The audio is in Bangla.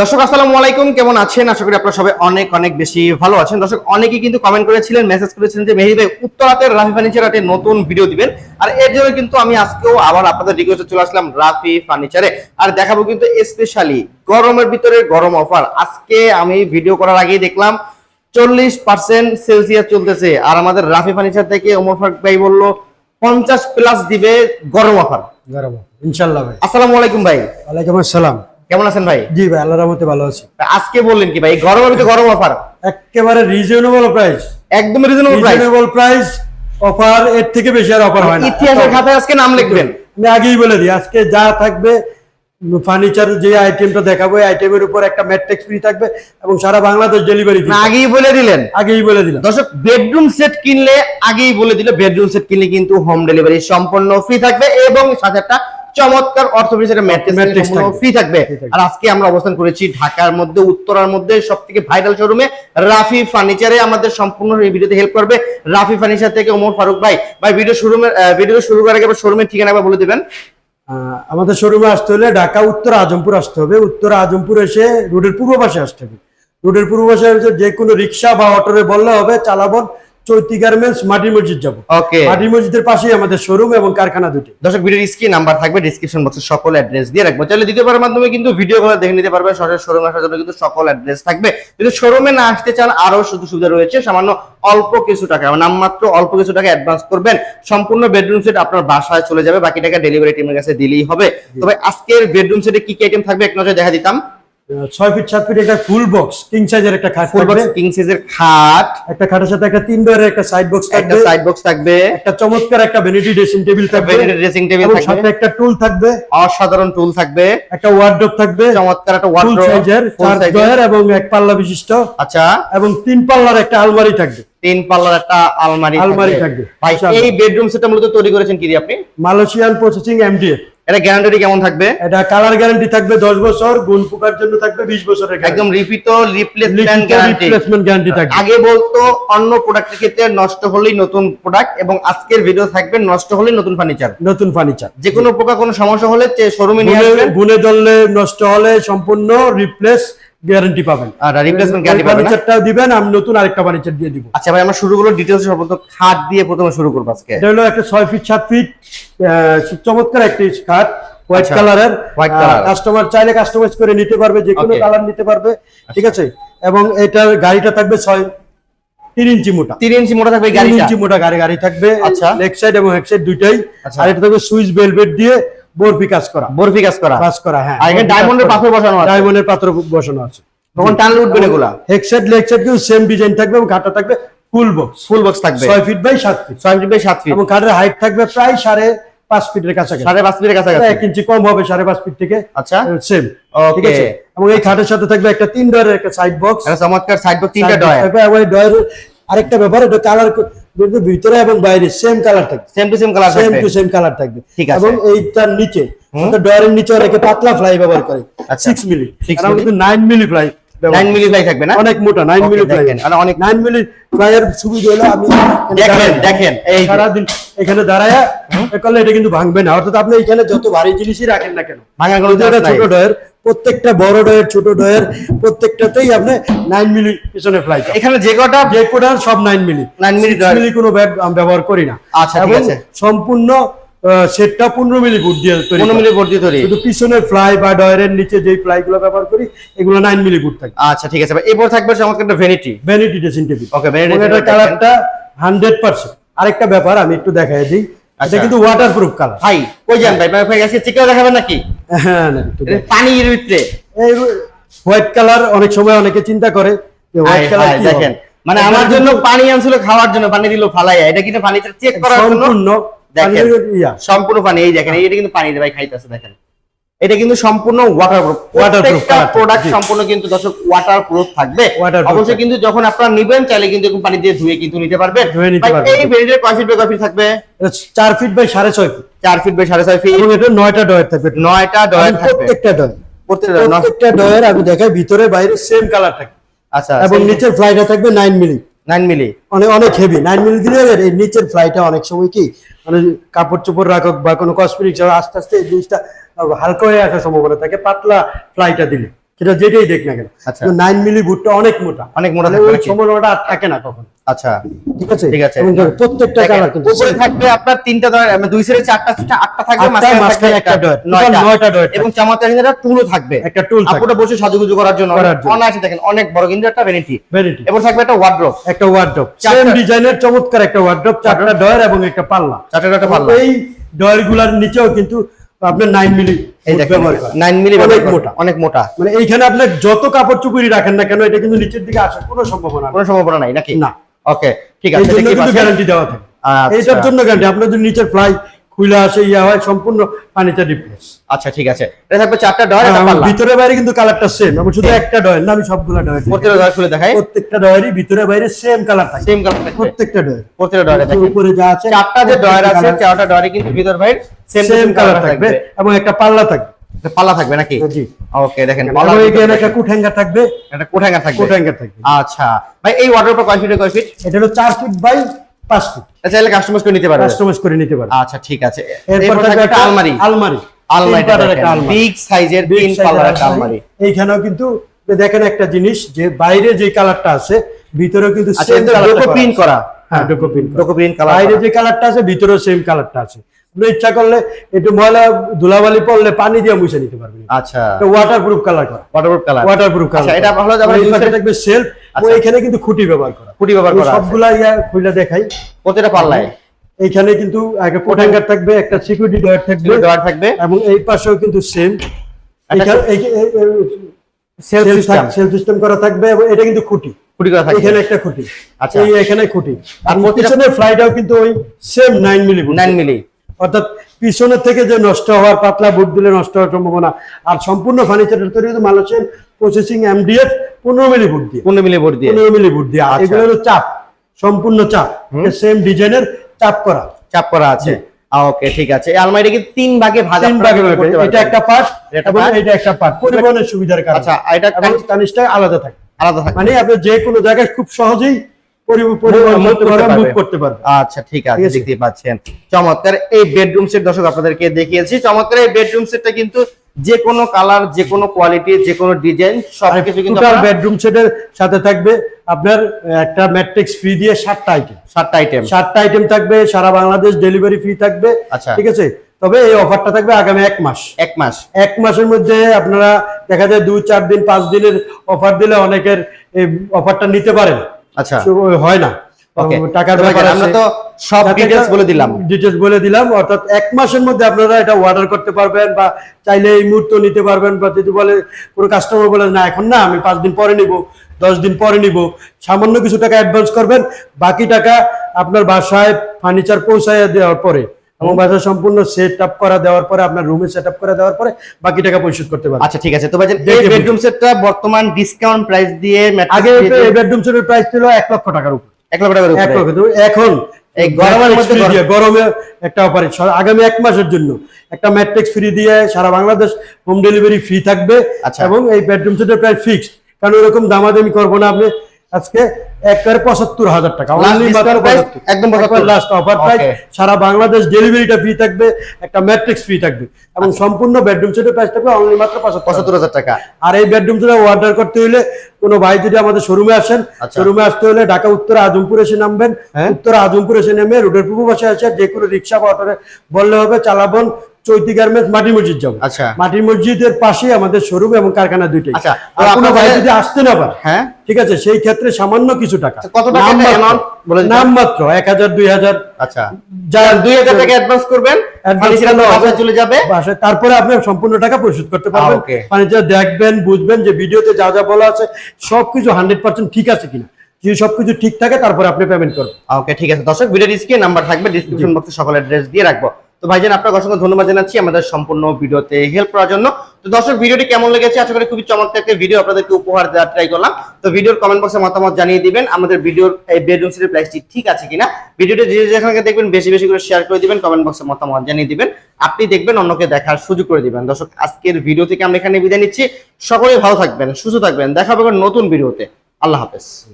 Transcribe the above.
দর্শক আসসালামু আলাইকুম। কেমন আছেন? আশা করি আপনারা সবাই অনেক অনেক বেশি ভালো আছেন। দর্শক অনেকেই কিন্তু কমেন্ট করেছিলেন মেসেজ করেছিলেন যে মেহেদি ভাই উত্তরাতের রাফি ফার্নিচার নতুন ভিডিও দিবেন। আর এর জন্য কিন্তু আমি আজকেও আবার আপনাদের রিকোয়েস্টে চলে আসলাম রাফি ফার্নিচারে আর দেখাবো কিন্তু স্পেশালি গরমের ভিতরে গরম অফার আজকে আমি ভিডিও করার আগেই দেখলাম চল্লিশ পার্সেন্ট সেলসিয়াস চলতেছে। আর আমাদের রাফি ফার্নিচার থেকে ওমর ফারুক ভাই বলল পঞ্চাশ প্লাস দিবে গরম অফার গরম ইনশাল্লাহ ভাই। আসসালামু আলাইকুম ভাই। ওয়ালাইকুম আসসালাম। কেমন আছেন ভাই? জি ভাই আল্লাহর রহমতে ভালো আছি। আজকে বললেন কি ভাই গরমের ভিতরে গরম অফার একেবারে রিজনেবল প্রাইস একদম reasonable price reasonable price offer এর থেকে বেশি আর অফার হয় না। ইতিহাসের খাতায় আজকে নাম লিখবেন। আমি আগেই বলে দিই আজকে যা থাকবে ফার্নিচার যে আইটেমটা দেখাবো এই আইটেমের উপর একটা ম্যাট্রিক্স ফ্রি থাকবে এবং সারা বাংলাদেশ ডেলিভারি না, আগেই বলে দিলেন। আগেই বলে দিলাম। দর্শক বেডরুম সেট কিনলে আগেই বলে দিল বেডরুম সেট কিনলে কিন্তু হোম ডেলিভারি সম্পূর্ণ ফ্রি থাকবে এবং সাথে একটা চমৎকার ম্যাট্রেস থাকবে। ফ্রি থাকবে। আর আজকে আমরা অবস্থান করেছি ঢাকার মধ্যে উত্তরার মধ্যে সবথেকে ভাইরাল শোরুমে রাফি ফার্নিচারে আমাদের সম্পূর্ণ এই ভিডিওতে হেল্প করবে রাফি ফার্নিচার থেকে ওমর ফারুক ভাই। ভাই ভিডিও শুরু ভিডিও শুরু করার আগে শোরুমের ঠিকানা একবার বলে দেবেন। আহ, আমাদের শোরুমে আসতে হলে ঢাকা উত্তর আজমপুর আসতে হবে। উত্তর আজমপুর এসে রোডের পূর্ব পাশে আসতে হবে। রোডের পূর্ব পাশে যে কোনো রিক্সা বা অটোরে বললে হবে চালাবন। চৈতি গার্মেন্টস মাটি মসজিদ যাব। ওকে মাটি মসজিদের পাশেই আমাদের শোরুম এবং কারখানা দুটি দর্শক ভিডিওর স্ক্রিন নাম্বার থাকবে ডিসক্রিপশন বক্সে সকল অ্যাড্রেস দিয়ে রাখব। চাইলে দ্বিতীয় মাধ্যমে কিন্তু ভিডিও গুলো দেখে নিতে পারবে সরাসরি শোরুমে আসার জন্য কিন্তু সকল অ্যাড্রেস থাকবে। যদি শোরুমে না আসতে চান আরও সুযোগ সুবিধা রয়েছে। সামান্য অল্প কিছু টাকা মানে নামমাত্র অল্প কিছু টাকা অ্যাডভান্স করবেন। সম্পূর্ণ বেডরুম সেট আপনার বাসায় চলে যাবে বাকি টাকা ডেলিভারি টিমের কাছে দিলেই হবে। তবে আজকের বেডরুম সেটে কি কি আইটেম থাকবে এক নজরে দেখা দিতাম। ছয় ফিট সাত ফিট একটা ফুল বক্স কিং সাইজের একটা খাট ফুল বক্স কিং সাইজের খাট। একটা খাটের সাথে একটা তিন ডোরের একটা সাইড বক্স একটা থাকবে। সাইড বক্স থাকবে। একটা চমৎকার একটা ভ্যানিটি ড্রেসিং টেবিল থাকবে। ড্রেসিং টেবিল থাকবে। সাথে একটা টুল থাকবে। অসাধারণ টুল থাকবে। একটা ওয়ার্ডরোব থাকবে। চমৎকার একটা ফুল সাইজের চার ডয়ার এবং এক পাল্লা বিশিষ্ট। আচ্ছা। এবং তিন পাল্লার একটা আলমারি থাকবে। তিন পাল্লার একটা আলমারি আলমারি থাকবে। ভাই এই বেডরুম সেটটা মূলত তৈরি করেছেন কি আপনি? মালয়েশিয়ান প্রসেসিং এমডিএফ এটা গ্যারান্টি কেমন থাকবে? এটা কালার গ্যারান্টি থাকবে দশ বছর গুণ পোকার জন্য থাকবে বিশ বছরের একদম repeat replacement guarantee replacement guarantee থাকবে। আগে বলতো অন্য প্রোডাক্টের ক্ষেত্রে নষ্ট হলেই নতুন প্রোডাক্ট এবং আজকের ভিডিও থাকবে নষ্ট হলেই নতুন ফার্নিচার নতুন ফার্নিচার যে কোনো প্রকার কোনো সমস্যা হলে শোরুমে নিয়ে আসবেন। গুনে ধরলে নষ্ট হলে সম্পূর্ণ রিপ্লেস গ্যারান্টি পাবেন। আর রিপ্লেসমেন্ট গ্যারান্টি পাবেন? ফার্নিচারটাও দিবেন আমি নতুন আরেকটা ফার্নিচার দিয়ে দিব। আচ্ছা ভাই আমরা শুরুগুলো ডিটেলস সর্বপ্রথম খাট দিয়ে প্রথমে শুরু করব আজকে। এটা হলো একটা ছয় ফিট সাত ফিট চমৎকার একটি খাট হোয়াইট কালারের white color। কাস্টমার চাইলে কাস্টমাইজ করে নিতে পারবে যে কোনো কালার নিতে পারবে ঠিক আছে? এবং এটার গাড়িটা থাকবে ছয় তিন ইঞ্চি মোটা। তিন ইঞ্চি মোটা থাকবে গাড়িটা? ইঞ্চি মোটা গাড়ি গাড়ি থাকবে। আচ্ছা। লেগ সাইড এবং হেড সাইড দুইটাই। আচ্ছা। আর এটা থাকবে সুইচ বেলভেট দিয়ে বরফি কাজ করা। বরফি কাজ করা। কাজ করা হ্যাঁ। আর এখানে ডায়মন্ডের পাথর বসানো আছে। ডায়মন্ডের পাত্র বসানো আছে। তখন টানলে উঠবেন এগুলা? লেগ কিন্তু সেম ডিজাইন থাকবে এবং কাঠটা থাকবে ফুল বক্স ফুল বক্স থাকবে। ছয় ফিট বাই সাত ফিট ফিট বাই ফিট এবং কাঠের হাইট থাকবে প্রায় সাড়ে পাঁচ ফিটের কাছাকাছি। সাড়ে পাঁচ ফিটের কাছাকাছি। এক ইঞ্চি কম হবে সাড়ে পাঁচ ফিট থেকে। আচ্ছা। সেম. ঠিক আছে? এবং এই খাটের সাথে থাকবে একটা তিন ডয়ারের একটা সাইড বক্স চমৎকার সাইড বক্স তিনটা ডয়ার। এবং এই ডয়ারের আরেকটা ব্যাপার এটা কালার ভিতরে এবং বাইরে সেম কালার থাকবে same to same colour same to same colour থাকবে ঠিক আছে। এবং এইটার নিচে ডয়ারের নিচে অনেকে পাতলা ফ্লাই ব্যবহার করে। Six milli six milli? কিন্তু নাইন মিলি ফ্লাই 9 মিলি থাকবে না? অনেক মোটা নাইন Okay, মিলি আর অনেক- নাইন মিলি ফ্লাইয়ের সুবিধা হলো আমি দেখেন দেখেন এই যে, সারাদিন এখানে দাঁড়ায় করলে এটা কিন্তু ভাঙবে না। অর্থাৎ আপনি এখানে যত ভারী জিনিসই রাখেন না কেন ভাঙার কোনো ছোট ডয়ের প্রত্যেকটা বড় ডয়ের ছোট ডয়ের প্রত্যেকটাতেই আপনি নাইন মিলি পিছনে ফ্লাই এখানে যে কটা যে কোটা সব নাইন মিলি 9 মিলি কোনো ব্যবহার করি না। আচ্ছা, ঠিক আছে। সম্পূর্ণ সেটটা পনেরো মিলি দিয়ে তৈরি পনেরো। মিলি ভর্তি তৈরি। শুধু পিছনের ফ্লাই বা ডয়ের নিচে যে ফ্লাই গুলো ব্যবহার করি এগুলো নাইন মিলি থাকে। আচ্ছা ঠিক আছে। এরপর থাকবে চমৎকার একটা ভ্যানিটি ভ্যানিটি ড্রেসিং টেবিল এটার দেখেন। কালারটা হান্ড্রেড পার্সেন্ট আরেকটা ব্যাপার আমি একটু দেখাই দিই। এটা আচ্ছা। কিন্তু কালার ভাই কই যান ভাই? ভাই চিকেও দেখাবেন নাকি? হ্যাঁ না, একটু এটা পানির ভিতরে। এই হোয়াইট কালার অনেক সময় অনেকে চিন্তা করে যে হোয়াইট কালার কি দেখেন। মানে আমার জন্য পানি আনছিল খাওয়ার জন্য পানি দিল ফালাইয়া। এটা কিন্তু পানিটা চেক করার জন্য দেখেন সম্পূর্ণ পানি এই দেখেন এটা কিন্তু পানি ভাই খাইতেছে দেখেন। এটা কিন্তু সম্পূর্ণ ওয়াটারপ্রুফ প্রত্যেকটা প্রোডাক্ট সম্পূর্ণ কিন্তু দর্শক ওয়াটারপ্রুফ থাকবে। অবশ্যই কিন্তু যখন আপনারা নিবেন চাইলে কিন্তু এরকম পানি দিয়ে ধুয়ে কিন্তু নিতে পারবেন। এই কয় ফিট বাই থাকবে? ফিট বাই সাড়ে ছয় ফিট চার ফিট বাই সাড়ে ছয় ফিট এবং এটা ডয়ের থাকবে। নয়টা ডয়ার থাকবে। প্রত্যেকটা ডয়ের প্রত্যেকটা ডয়ের আমি দেখাই ভিতরে বাইরে সেম কালার থাকে। আচ্ছা এবং নিচের ফ্লাইটা থাকবে নাইন মিলি নাইন মিলি অনেক অনেক হেভি নাইন মিলি দিলে এই নিচের ফ্লাইটা অনেক সময় কি মানে কাপড় চোপড় রাখো বা কোনো কসমেটিক্স আস্তে আস্তে এই জিনিসটা হালকা হয়ে আসার সম্ভাবনা থাকে, পাতলা ফ্লাইটা দিলে। সেটা যেটাই দেখ না কেন। নাইন মিলি বুটটা অনেক মোটা। অনেক মোটা ওই? আর থাকে না কখন। আচ্ছা। ঠিক আছে? ঠিক আছে। প্রত্যেকটা কালার কিন্তু উপরে থাকবে আপনার তিনটা ডয়ার মানে দুই সাইডে চারটা চারটা- আটটা থাকবে মাঝখানে একটা ডয়ার। নয়টা। নয়টা ডয়ার এবং টুলও থাকবে। একটা টুল আপুটা বসে সাজুগুজু করার জন্য। অনায়াসে দেখেন অনেক বড় কিন্তু একটা ভ্যানিটি ভ্যানিটি এবং থাকবে একটা ওয়ার্ড্রোব একটা ওয়ার্ড্রপ সেম ডিজাইনের চমৎকার একটা ওয়ার্ড্রপ চারটা ডয়ার এবং একটা পাল্লা। চারটা একটা পাল্লা। এই ডয়ারগুলার নিচেও কিন্তু আপনার নাইন মিলি এই দেখেন 9 মিলি অনেক মোটা মোটা। অনেক মোটা। মানে এইখানে আপনি যত কাপড় চুপড়ি রাখেন না কেন এটা কিন্তু নিচের দিকে আসার কোনো সম্ভাবনা। কোনো সম্ভাবনা নাই নাকি? না। ওকে ঠিক আছে গ্যারান্টি দেওয়া থাকে। আচ্ছা। এইটার জন্য গ্যারান্টি আপনার যদি নিচের ফ্লাই খুলে আসে ইয়া হয় সম্পূর্ণ পানিতে রিপ্লেস আচ্ছা ঠিক আছে। এটা থাকবে চারটা একটা পাল্লা। ভিতরে বাইরে কিন্তু কালারটা সেম এবং শুধু একটা ডয়ার না আমি সবগুলা ডয়ার প্রত্যেকটা ডয়ার খুলে দেখাই। প্রত্যেকটা ডয়ারই ভিতরে বাইরে সেম কালার থাকে। সেম কালার থাকবে প্রত্যেকটা ডয়ার প্রত্যেকটা ডয়ারে দেখেন। উপরে যা আছে চারটা যে ডয়ার আছে চারটা ডয়ারে কিন্তু ভিতর বাইরে সেম সেম কালার থাকবে। এবং একটা পাল্লা থাকবে। পাল্লা থাকবে নাকি? জি। ওকে দেখেন পাল্লা একটা কুট হ্যাঙ্গার থাকবে। একটা কোট হ্যাঙ্গার থাকবে। কোট হ্যাঙ্গার থাকবে। আচ্ছা। ভাই এই ওয়ার্ডরোবটা কয় ফিটে কয় ফিট এটা হলো চার ফিট বাই পাঁচ ফিট চাইলে কাস্টমাইজ করে নিতে পারবে। কাস্টমাইজ করে নিতে পারবে। আচ্ছা ঠিক আছে। এরপর থাকবে একটা আলমারি। আলমারি। আলমারি তিন পাটার একটা আলমারি। বিগ সাইজের তিন size একটা আলমারি। এইখানেও কিন্তু দেখেন একটা জিনিস যে বাইরে যে কালারটা আছে ভিতরেও কিন্তু আচ্ছা সেম এটা প্রিন্ট করা। হ্যাঁ ডোকো প্রিন্ট ডোকো প্রিন্ট কালার বাইরে যে কালারটা আছে ভিতরেও সেম কালারটা আছে। আপনি ইচ্ছা করলে একটু ময়লা ধুলাবালি পড়লে পানি দিয়ে মুছে নিতে পারবেন আচ্ছা। ওয়াটার প্রুফ কালার করা। Waterproof colour waterproof colour আচ্ছা, এটা হলো যে আবার দুই side- থাকবে সেলফ আচ্ছা। এখানে কিন্তু খুঁটি ব্যবহার করা। খুঁটি ব্যবহার করা সবগুলা খুলে দেখাই। প্রতিটা পাল্লায়। এইখানে কিন্তু একটা কোট থাকবে একটা সিকিউরিটি ডয়ার থাকবে। ডয়ার থাকবে। এবং এই পাশেও কিন্তু same shelf system. Shelf system করা থাকবে এবং এটা কিন্তু খুঁটি। খুঁটি করা থাকবে। এখানে একটা খুঁটি। আচ্ছা। এই এখানে খুঁটি। আর পিছনের ফ্লাইটাও কিন্তু ওই সেম নাইন মিলি 9 মিলি অর্থাৎ পিছনের থেকে যে নষ্ট হওয়ার পাতলা বুট দিলে নষ্ট হওয়ার সম্ভাবনা। আর সম্পূর্ণ ফার্নিচারের তৈরি কিন্তু মালয়েশিয়ান প্রসেসিং এমডিএফ পনেরো মিলি বুট দিয়ে। 15 মিলি বোর্ড দিয়ে। পনেরো মিলি বুট দিয়ে। আচ্ছা। এগুলো হলো চাপ সম্পূর্ণ চাপ। সেম ডিজাইনের চাপ করা। চাপ করা আছে। ওকে ঠিক আছে। আলমারিটা কি তিন ভাগে ভাগ তিন ভাগে এটা একটা পার্ট এটা এবং এটা একটা পার্ট পরিবহনের সুবিধার কারণে। আচ্ছা, এটা এবং আলাদা থাকে। আলাদা থাকে। মানে আপনি যে কোনো জায়গায় খুব সহজেই আচ্ছা ঠিক আছে দেখতে পাচ্ছেন। চমৎকার এই বেডরুম সেট দর্শক আপনাদেরকে দেখিয়েছি। চমৎকার এই বেডরুম সেটটা কিন্তু যে কোনো কালার যে কোনো কোয়ালিটি যে কোনো ডিজাইন সবকিছু কিন্তু টোটাল আপনারা বেডরুম সেটের সাথে থাকবে আপনার একটা ম্যাট্রিক্স ফ্রি দিয়ে সাতটা আইটেম সাতটা আইটেম সাতটা আইটেম থাকবে সারা বাংলাদেশ ডেলিভারি ফ্রি থাকবে। আচ্ছা। ঠিক আছে? তবে এই অফারটা থাকবে আগামী এক মাস। এক মাস। এক মাসের মধ্যে আপনারা দেখা যায় দুই চার দিন পাঁচ দিনের অফার দিলে অনেকের এই অফারটা নিতে পারেন। আচ্ছা। হয় না। টাকার আমরা তো সব ডিটেলস বলে দিলাম। বলে দিলাম। অর্থাৎ এক মাসের মধ্যে আপনারা এটা অর্ডার করতে পারবেন বা চাইলে এই মুহূর্ত নিতে পারবেন বা যদি বলে কোনো কাস্টমার বলে না এখন না আমি পাঁচ দিন পরে নিব দশ দিন পরে নিব। সামান্য কিছু টাকা অ্যাডভান্স করবেন। বাকি টাকা আপনার বাসায় ফার্নিচার পৌঁছায় দেওয়ার পরে। এবং বাসায় সম্পূর্ণ সেট আপ করা দেওয়ার পরে আপনার রুমে সেট আপ করে দেওয়ার পরে বাকি টাকা পরিশোধ করতে পারবেন। আচ্ছা ঠিক আছে। তো ভাই এই বেডরুম সেটটা বর্তমান ডিসকাউন্ট প্রাইস দিয়ে আগে এই বেডরুম সেটের প্রাইস ছিল এক লক্ষ টাকার উপর। এক লক্ষ টাকার উপরে। এখন এই গরমের মধ্যে গরম- একটা অফার আগামী এক মাসের জন্য একটা ম্যাট্রিক্স ফ্রি দিয়ে সারা বাংলাদেশ হোম ডেলিভারি ফ্রি থাকবে আচ্ছা। এবং এই বেডরুম সেটের প্রায় ফিক্সড কারণ ওরকম দামাদামি করব না আপনি। আজকে একবারে পঁচাত্তর হাজার টাকা। Last Only মাত্র discount price 75 একদম লাস্ট অফার প্রাইস সারা বাংলাদেশ ডেলিভারিটা ফ্রি থাকবে একটা ম্যাট্রিক্স ফ্রি থাকবে। এবং সম্পূর্ণ বেডরুম সেটের প্রাইস থাকবে অনলি মাত্র পঁচাত্তর হাজার। টাকা। আর এই বেডরুম সেটা অর্ডার করতে হলে কোনো ভাই যদি আমাদের শোরুমে আসেন আচ্ছা। শোরুমে আসতে হলে ঢাকা উত্তর আজমপুর এসে নামবেন। হ্যাঁ। উত্তর আজমপুর এসে নেমে রোডের পূর্ব পাশে আছে যে কোনো রিক্সা বা অটোরে বললে হবে চালাবন চৈতি গার্মেন্টস মাটি মসজিদ যাব। আচ্ছা। মাটি মসজিদের পাশেই আমাদের শোরুম এবং কারখানা দুইটাই। আচ্ছা, কোনো ভাই যদি আসতে না পারে হ্যাঁ। ঠিক আছে সেই ক্ষেত্রে সামান্য কিছু টাকা। আচ্ছা, কত টাকা নাম মাত্র এক হাজার দুই হাজার। আচ্ছা। যা দুই হাজার টাকা অ্যাডভান্স করবেন চলে যাবে? তারপরে আপনি সম্পূর্ণ টাকা পরিশোধ করতে পারবেন। ফার্নিচার দেখবেন বুঝবেন যে ভিডিওতে যা যা বলা আছে সবকিছু হান্ড্রেড পার্সেন্ট ঠিক আছে কিনা। যদি সবকিছু ঠিক থাকে তারপরে আপনি পেমেন্ট করবেন। ওকে ঠিক আছে। দর্শক ভিডিও নাম্বার থাকবে ডিসক্রিপশন বক্সে সকল অ্যাড্রেস দিয়ে রাখব। তো ভাইজান, আপনাকে অসংখ্য ধন্যবাদ জানাচ্ছি আমাদের সম্পূর্ণ ভিডিওতে হেল্প করার জন্য। তো দর্শক, ভিডিওটি কেমন লেগেছে? আশা করি খুবই চমৎকার একটা ভিডিও আপনাদেরকে উপহার দেওয়ার ট্রাই করলাম। তো ভিডিওর কমেন্ট বক্সে মতামত জানিয়ে দিবেন, আমাদের ভিডিওর এই বেডরুম সেটের প্রাইসটি ঠিক আছে কিনা। ভিডিওটি যে যেখানে দেখবেন, বেশি বেশি করে শেয়ার করে দিবেন কমেন্ট বক্সে মতামত জানিয়ে দিবেন। আপনি দেখবেন, অন্যকে দেখার সুযোগ করে দিবেন। দর্শক, আজকের ভিডিও থেকে আমরা এখানে বিদায় নিচ্ছি। সকলেই ভালো থাকবেন, সুস্থ থাকবেন। দেখা হবে নতুন ভিডিওতে আল্লাহ হাফেজ।